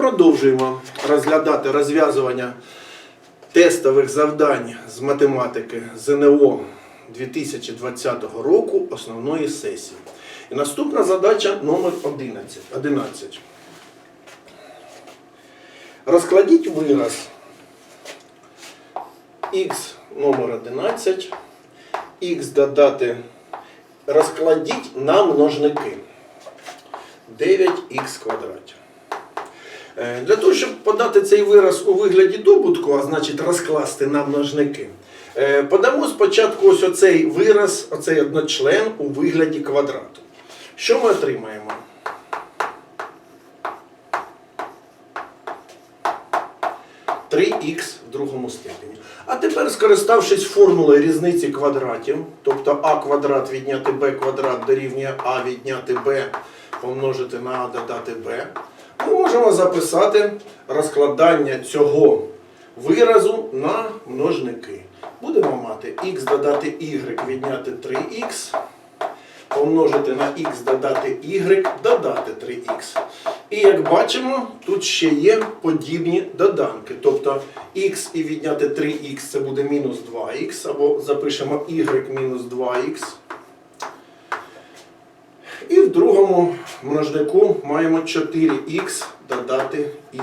продовжуємо розглядати розв'язування тестових завдань з математики ЗНО 2020 року основної сесії. І наступна задача номер 11. 11. Розкладіть вираз х номер 11, х додати, розкладіть на множники 9х квадраті. Е, Для того, щоб подати цей вираз у вигляді добутку, а значить розкласти на множники, е, подамо спочатку ось оцей вираз, оцей одночлен у вигляді квадрату. Що ми отримаємо? Три х в другому степені. А тепер, скориставшись формулою різниці квадратів, тобто а квадрат відняти b квадрат дорівнює а відняти b помножити на а додати b, ми можемо записати розкладання цього виразу на множники. Будемо мати х додати y відняти 3х, помножити на х додати y, додати 3х. І як бачимо, тут ще є подібні доданки. Тобто х і відняти 3х це буде мінус 2х, або запишемо y мінус 2х. Другому множнику маємо 4х додати y.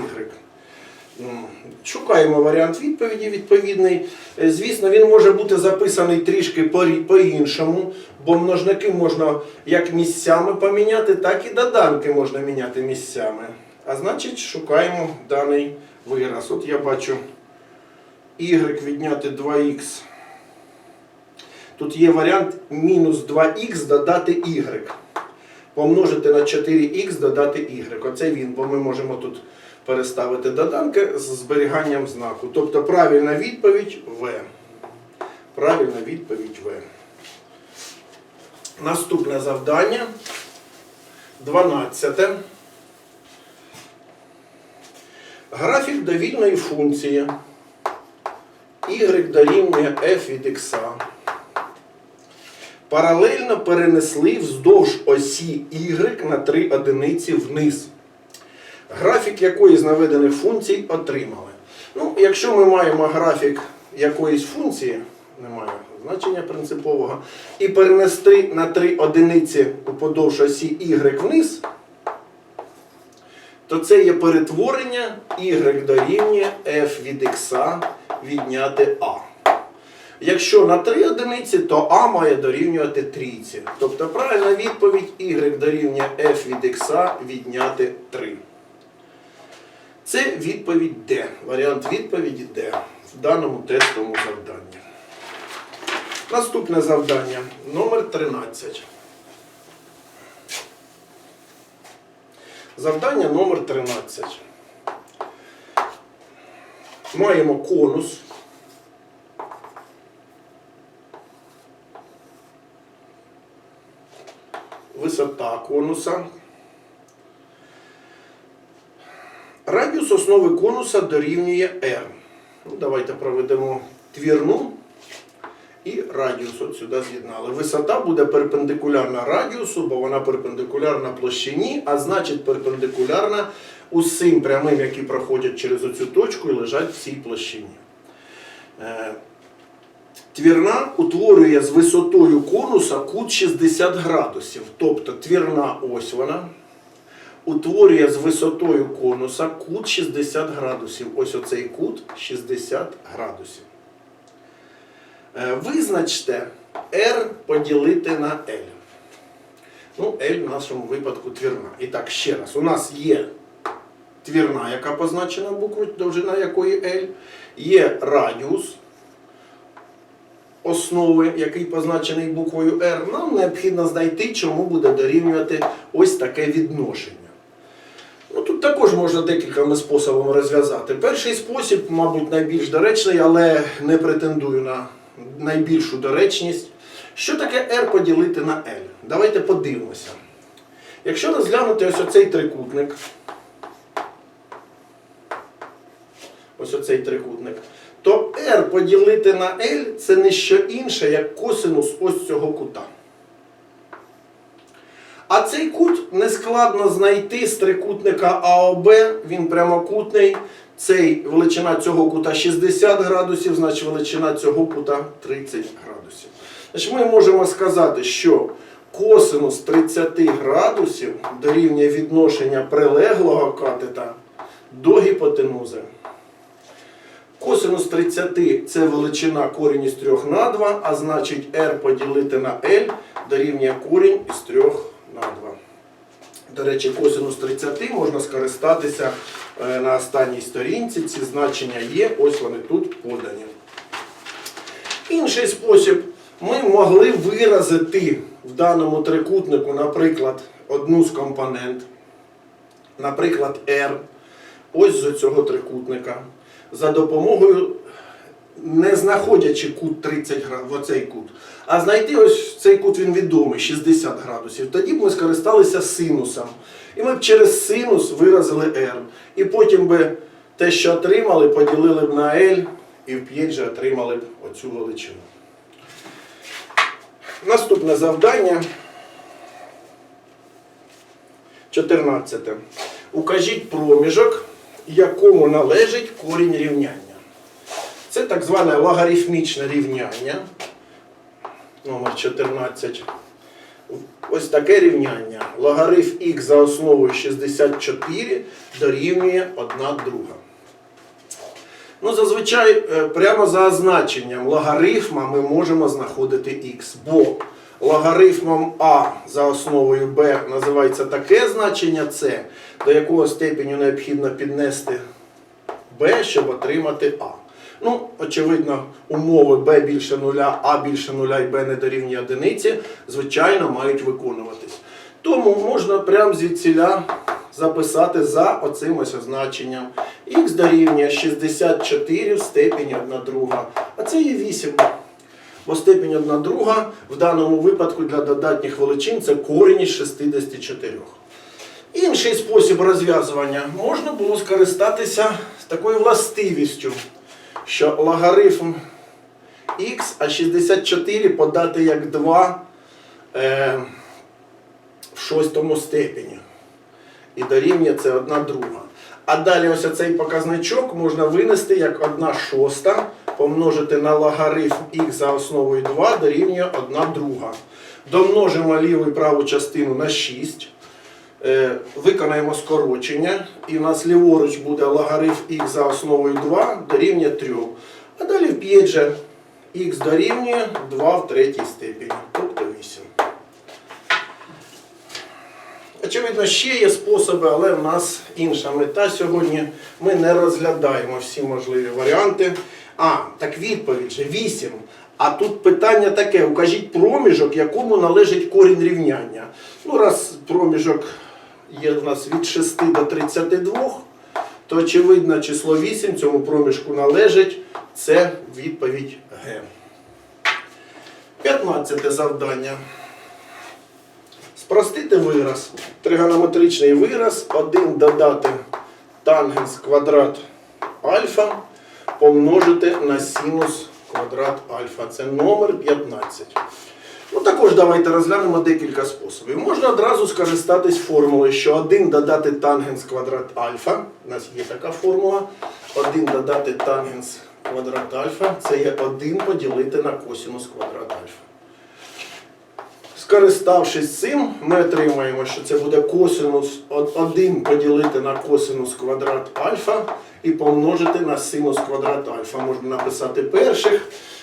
Шукаємо варіант відповіді відповідний. Е, Звісно, він може бути записаний трішки по- по-іншому, бо множники можна як місцями поміняти, так і доданки можна міняти місцями. А значить, шукаємо даний вираз. От я бачу y відняти 2х. Тут є варіант мінус 2х додати y. Помножити на 4х додати y. Оце він, бо ми можемо тут переставити доданки з зберіганням знаку. Тобто правильна відповідь В. Правильна відповідь В. Наступне завдання. 12. Графік довільної функції y дорівнює f від x паралельно перенесли вздовж осі y на 3 одиниці вниз. Графік якої з наведених функцій отримали. Ну, якщо ми маємо графік якоїсь функції, немає значення принципового, і перенести на 3 одиниці уподовж осі y вниз, то це є перетворення y дорівнює f від x відняти a. Якщо на 3 одиниці, то А має дорівнювати трійці. Тобто правильна відповідь y дорівнює f від x відняти 3. Це відповідь D. Варіант відповіді D в даному тестовому завданні. Наступне завдання номер 13. Завдання номер 13. Маємо конус. висота конуса. Радіус основи конуса дорівнює R. Ну, давайте проведемо твірну і радіус от сюди з'єднали. Висота буде перпендикулярна радіусу, бо вона перпендикулярна площині, а значить перпендикулярна усім прямим, які проходять через оцю точку і лежать в цій площині. Твірна утворює з висотою конуса кут 60 градусів. Тобто твірна ось вона утворює з висотою конуса кут 60 градусів. Ось оцей кут 60 градусів. Е, Визначте R поділити на L. Ну, L в нашому випадку твірна. І так, ще раз, у нас є твірна, яка позначена буквою, довжина якої L, є радіус основи, який позначений буквою R, нам необхідно знайти, чому буде дорівнювати ось таке відношення. Ну, тут також можна декількома способами розв'язати. Перший спосіб, мабуть, найбільш доречний, але не претендую на найбільшу доречність. Що таке R поділити на L? Давайте подивимося. Якщо розглянути ось оцей трикутник, ось оцей трикутник, то R поділити на L це не що інше, як косинус ось цього кута. А цей кут нескладно знайти з трикутника АОБ, він прямокутний. Цей величина цього кута 60 градусів, значить величина цього кута 30 градусів. Значить, ми можемо сказати, що косинус 30 градусів дорівнює відношення прилеглого катета до гіпотенузи. Косинус 30 це величина корінь із 3 на 2, а значить r поділити на L дорівнює корінь із 3 на 2. До речі, косинус 30 можна скористатися е, на останній сторінці. Ці значення є, ось вони тут подані. Інший спосіб, ми могли виразити в даному трикутнику, наприклад, одну з компонент, наприклад, R, ось з цього трикутника, за допомогою, не знаходячи кут 30 градусів, оцей кут, а знайти ось цей кут він відомий, 60 градусів. Тоді б ми скористалися синусом. І ми б через синус виразили R. І потім би те, що отримали, поділили б на L, і в 5 же отримали б оцю величину. Наступне завдання. 14. Укажіть проміжок, якому належить корінь рівняння. Це так зване логарифмічне рівняння. Номер 14. Ось таке рівняння. Логарифм х за основою 64 дорівнює 1 друга. Ну, зазвичай е, прямо за означенням логарифма ми можемо знаходити х, бо логарифмом а за основою b називається таке значення c, до якого степеню необхідно піднести b, щоб отримати а. Ну, очевидно, умови b більше нуля, а більше нуля і b не дорівнює одиниці, звичайно, мають виконуватись. Тому можна прямо звідсіля записати за оцим ось означенням. Х дорівнює 64 в степені 1 друга. А це є 8. Бо степінь 1 друга в даному випадку для додатніх величин це корінь із 64. Інший спосіб розв'язування можна було скористатися такою властивістю, що логарифм х, а 64 подати як 2 е, в шостому степені. І дорівнює це 1 друга. А далі ось цей показничок можна винести як 1 шоста помножити на логарифм х за основою 2 дорівнює 1 друга. Домножимо ліву і праву частину на 6. Е, виконаємо скорочення, і у нас ліворуч буде логарифм х за основою 2 дорівнює 3. А далі в 5 х дорівнює 2 в третій степені, тобто 8. Очевидно, ще є способи, але в нас інша мета сьогодні. Ми не розглядаємо всі можливі варіанти. А, так відповідь же 8. А тут питання таке: укажіть проміжок, якому належить корінь рівняння. Ну, раз проміжок є в нас від 6 до 32, то очевидно число 8 цьому проміжку належить. Це відповідь Г. 15 завдання. Спростити вираз. Тригонометричний вираз. 1 додати тангенс квадрат альфа помножити на синус квадрат альфа. Це номер 15. Ну, також давайте розглянемо декілька способів. Можна одразу скористатись формулою, що 1 додати тангенс квадрат альфа. У нас є така формула. 1 додати тангенс квадрат альфа. Це є 1 поділити на косинус квадрат альфа. Скориставшись цим, ми отримаємо, що це буде косинус 1 поділити на косинус квадрат альфа і помножити на синус квадрат альфа. Можна написати перших.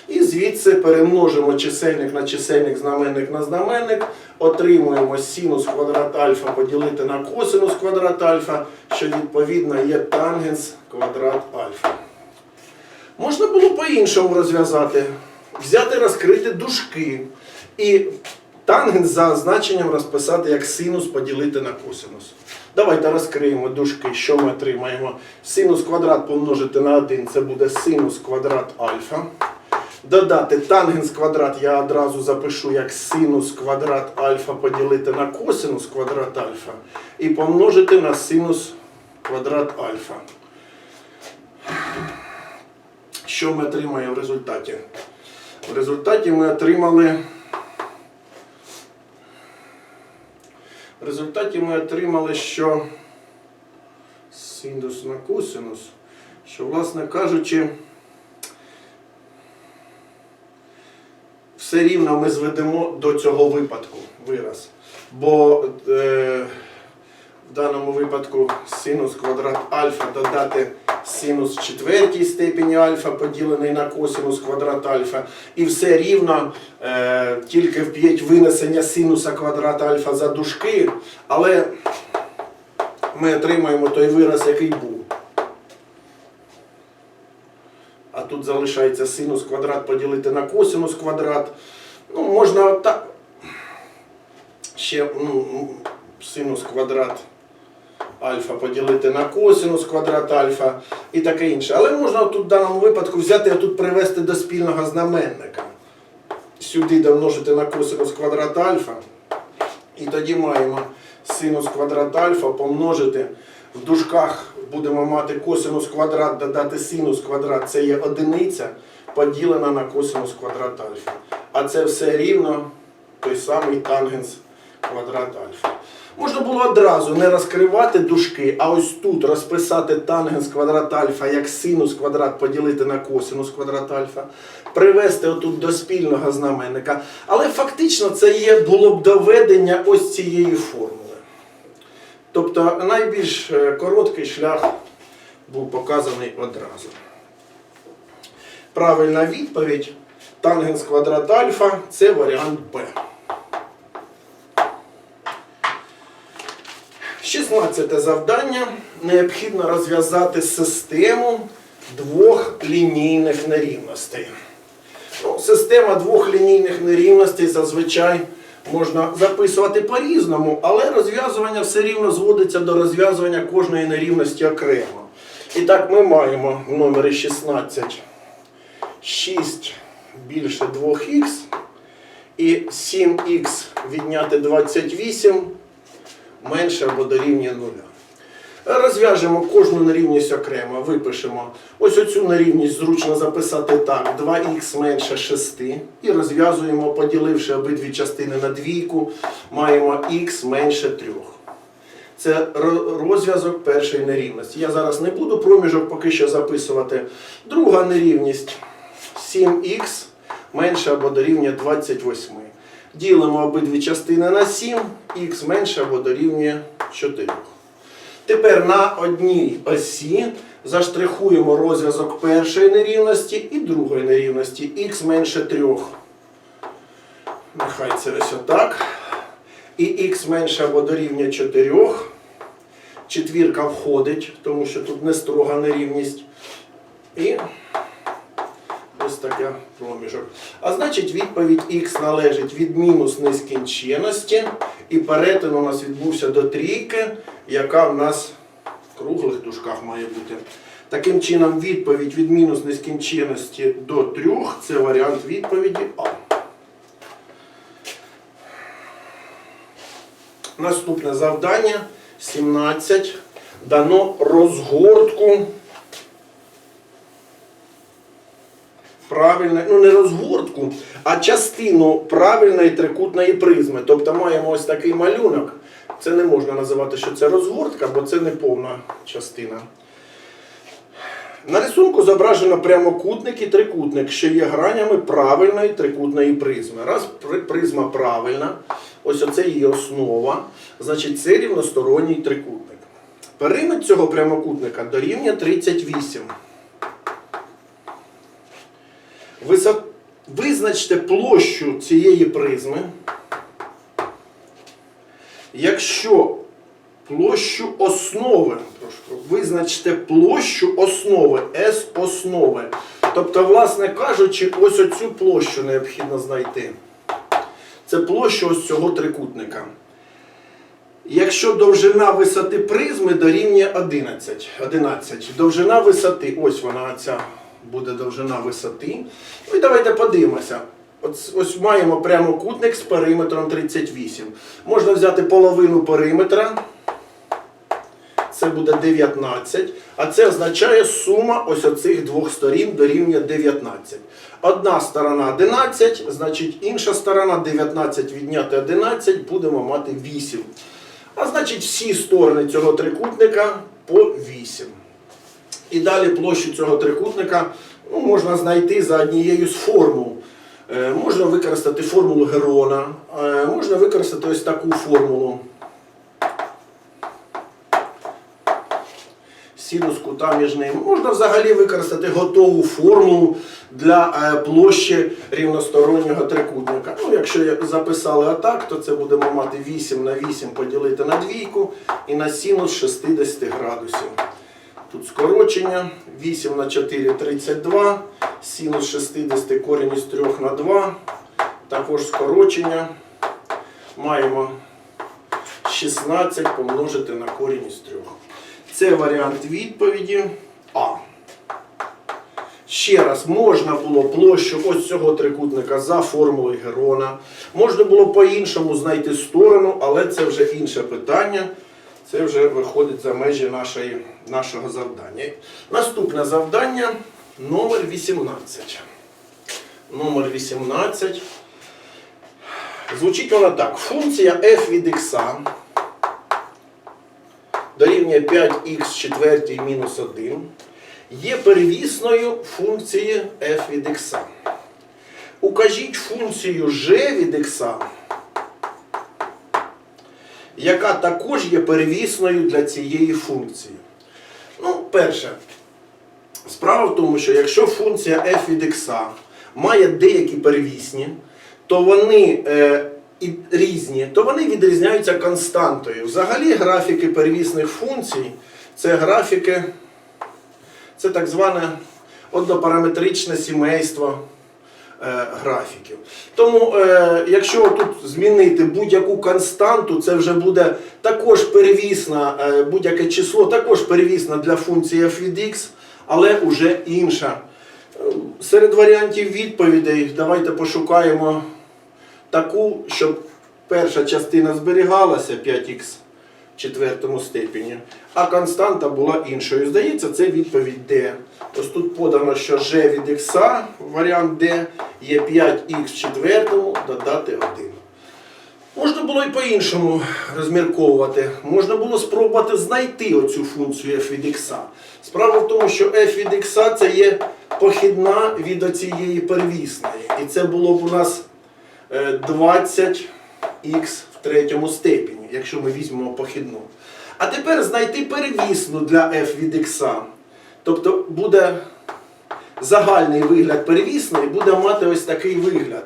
І звідси перемножимо чисельник на чисельник, знаменник на знаменник. Отримуємо синус квадрат альфа поділити на косинус квадрат альфа, що відповідно є тангенс квадрат альфа. Можна було по-іншому розв'язати. Взяти, розкрити дужки. І тангенс за значенням розписати як синус поділити на косинус. Давайте розкриємо дужки, що ми отримаємо. Синус квадрат помножити на 1, це буде синус квадрат альфа. Додати тангенс квадрат я одразу запишу як синус квадрат альфа поділити на косинус квадрат альфа. І помножити на синус квадрат альфа. Що ми отримаємо в результаті? В результаті ми отримали. В результаті ми отримали, що синус на косинус, що, власне кажучи, все рівно ми зведемо до цього випадку вираз. Бо е, в даному випадку синус квадрат альфа додати синус четвертій степені альфа поділений на косинус квадрат альфа. І все рівно е, тільки вп'ять винесення синуса квадрат альфа за дужки, але ми отримаємо той вираз, який був. А тут залишається синус квадрат поділити на косинус квадрат. Ну, можна так. Ще ну, синус квадрат альфа поділити на косинус квадрат альфа і таке інше. Але можна тут в даному випадку взяти і тут привести до спільного знаменника. Сюди домножити на косинус квадрат альфа. І тоді маємо синус квадрат альфа помножити. В дужках будемо мати косинус квадрат, додати синус квадрат, це є одиниця, поділена на косинус квадрат альфа. А це все рівно той самий тангенс квадрат альфа. Можна було одразу не розкривати дужки, а ось тут розписати тангенс квадрат альфа як синус квадрат поділити на косинус квадрат альфа, привести отут до спільного знаменника. Але фактично це є було б доведення ось цієї формули. Тобто найбільш е, короткий шлях був показаний одразу. Правильна відповідь тангенс квадрат альфа це варіант Б. 16 завдання. Необхідно розв'язати систему двох лінійних нерівностей. Ну, система двох лінійних нерівностей зазвичай можна записувати по-різному, але розв'язування все рівно зводиться до розв'язування кожної нерівності окремо. І так ми маємо в номері 16 6 більше 2х і 7х відняти 28 менше або дорівнює нуля. Розв'яжемо кожну нерівність окремо, випишемо. Ось оцю нерівність зручно записати так: 2х менше 6. І розв'язуємо, поділивши обидві частини на двійку, маємо х менше 3. Це розв'язок першої нерівності. Я зараз не буду проміжок поки що записувати. Друга нерівність 7х менше або дорівнює 28. Ділимо обидві частини на 7, х менше або дорівнює 4. Тепер на одній осі заштрихуємо розв'язок першої нерівності і другої нерівності. х менше 3. Нехай це ось отак. І х менше або дорівнює 4. Четвірка входить, тому що тут не строга нерівність. І ось таке проміжок. А значить, відповідь х належить від мінус нескінченності, і перетин у нас відбувся до трійки, яка в нас в круглих дужках має бути. Таким чином, відповідь від мінус нескінченності до трьох це варіант відповіді А. Наступне завдання 17. Дано розгортку правильної, ну не розгортку, а частину правильної трикутної призми. Тобто маємо ось такий малюнок. Це не можна називати, що це розгортка, бо це не повна частина. На рисунку зображено прямокутник і трикутник, що є гранями правильної трикутної призми. Раз призма правильна, ось оце її основа, значить це рівносторонній трикутник. Периметр цього прямокутника дорівнює 38. Визначте площу цієї призми. Якщо площу основи, трошки, визначте площу основи, S основи. Тобто, власне кажучи, ось оцю площу необхідно знайти. Це площа ось цього трикутника. Якщо довжина висоти призми дорівнює 11, 11. Довжина висоти, ось вона ця буде довжина висоти. Ну і давайте подивимося. Ось, ось маємо прямокутник з периметром 38. Можна взяти половину периметра. Це буде 19. А це означає сума ось оцих двох сторін дорівнює 19. Одна сторона 11, значить інша сторона 19 відняти 11, будемо мати 8. А значить, всі сторони цього трикутника по 8. І далі площу цього трикутника ну, можна знайти за однією з формул. Е, можна використати формулу Герона, е, можна використати ось таку формулу. Синус кута між ними. Можна взагалі використати готову формулу для е, площі рівностороннього трикутника. Ну, якщо записали отак, то це будемо мати 8 на 8 поділити на двійку і на синус 60 градусів. Тут скорочення 8 на 4 32, синус 60 корінь із 3 на 2. Також скорочення. Маємо 16 помножити на корінь із 3. Це варіант відповіді А. Ще раз, можна було площу ось цього трикутника за формулою Герона. Можна було по-іншому знайти сторону, але це вже інше питання. Це вже виходить за межі нашої, нашого завдання. Наступне завдання номер 18. Номер 18. Звучить вона так. Функція f від x дорівнює 5х четвертій мінус 1 є первісною функції f від x. Укажіть функцію g від x, яка також є первісною для цієї функції. Ну, перше, справа в тому, що якщо функція f від x має деякі первісні, то вони е, і різні, то вони відрізняються константою. Взагалі графіки первісних функцій це графіки, це так зване однопараметричне сімейство графіків. Тому, е, якщо тут змінити будь-яку константу, це вже буде також первісна, е, будь-яке число, також первісна для функції f від x, але вже інша. Е, Серед варіантів відповідей давайте пошукаємо таку, щоб перша частина зберігалася 5х в четвертому степені, а константа була іншою. Здається, це відповідь D. Ось тут подано, що g від x, варіант D, є 5х в четвертому додати 1. Можна було і по-іншому розмірковувати. Можна було спробувати знайти оцю функцію f від x. Справа в тому, що f від x це є похідна від оцієї первісної. І це було б у нас е, 20х в третьому степені, якщо ми візьмемо похідну. А тепер знайти первісну для f від x. Тобто буде загальний вигляд первісної, буде мати ось такий вигляд.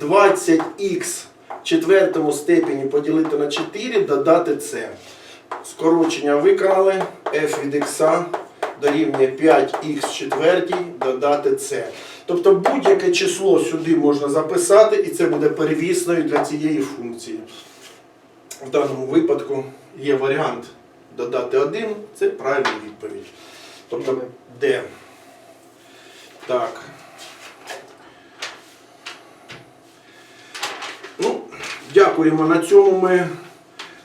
20х в четвертому степені поділити на 4, додати це. Скорочення виконали, f від x дорівнює 5х в четвертій, додати це. Тобто будь-яке число сюди можна записати, і це буде перевісною для цієї функції. В даному випадку є варіант додати 1, це правильна відповідь. Тобто D. Так. Ну, дякуємо. На цьому ми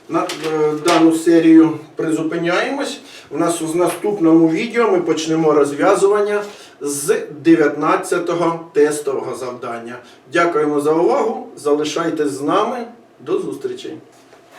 на е, дану серію призупиняємось. У нас в наступному відео ми почнемо розв'язування з 19-го тестового завдання. Дякуємо за увагу. Залишайтесь з нами. До зустрічі!